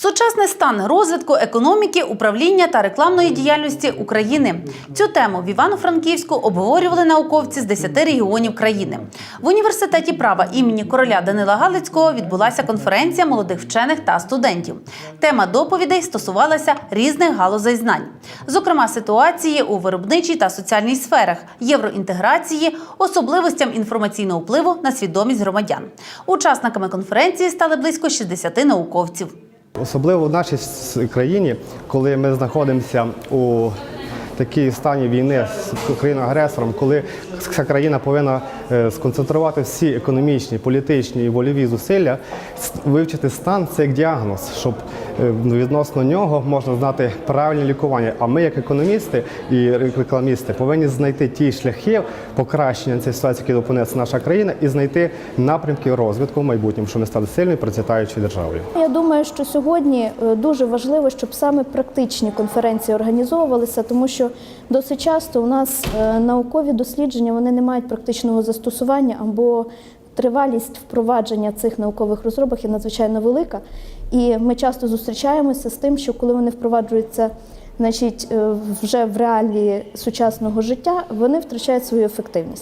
Сучасний стан розвитку економіки, управління та рекламної діяльності України. Цю тему в Івано-Франківську обговорювали науковці з 10 регіонів країни. В університеті права імені короля Данила Галицького відбулася конференція молодих вчених та студентів. Тема доповідей стосувалася різних галузей знань, зокрема ситуації у виробничій та соціальній сферах, євроінтеграції, особливостям інформаційного впливу на свідомість громадян. Учасниками конференції стали близько 60 науковців. Особливо в нашій країні, коли ми знаходимося у такій стані війни з країною-агресором, коли ця країна повинна е, сконцентрувати всі економічні, політичні і вольові зусилля, вивчити стан це як діагноз, щоб е, відносно нього можна знати правильне лікування. А ми, як економісти і рекламісти, повинні знайти ті шляхи покращення цієї ситуації, які опиниться наша країна, і знайти напрямки розвитку в майбутньому, щоб ми стали сильною процвітаючою державою. Я думаю, що сьогодні е, дуже важливо, щоб саме практичні конференції організовувалися, тому що досить часто у нас е, наукові дослідження вони не мають практичного застосування або тривалість впровадження цих наукових розробок є надзвичайно велика. І ми часто зустрічаємося з тим, що коли вони впроваджуються значить, е, вже в реалії сучасного життя, вони втрачають свою ефективність.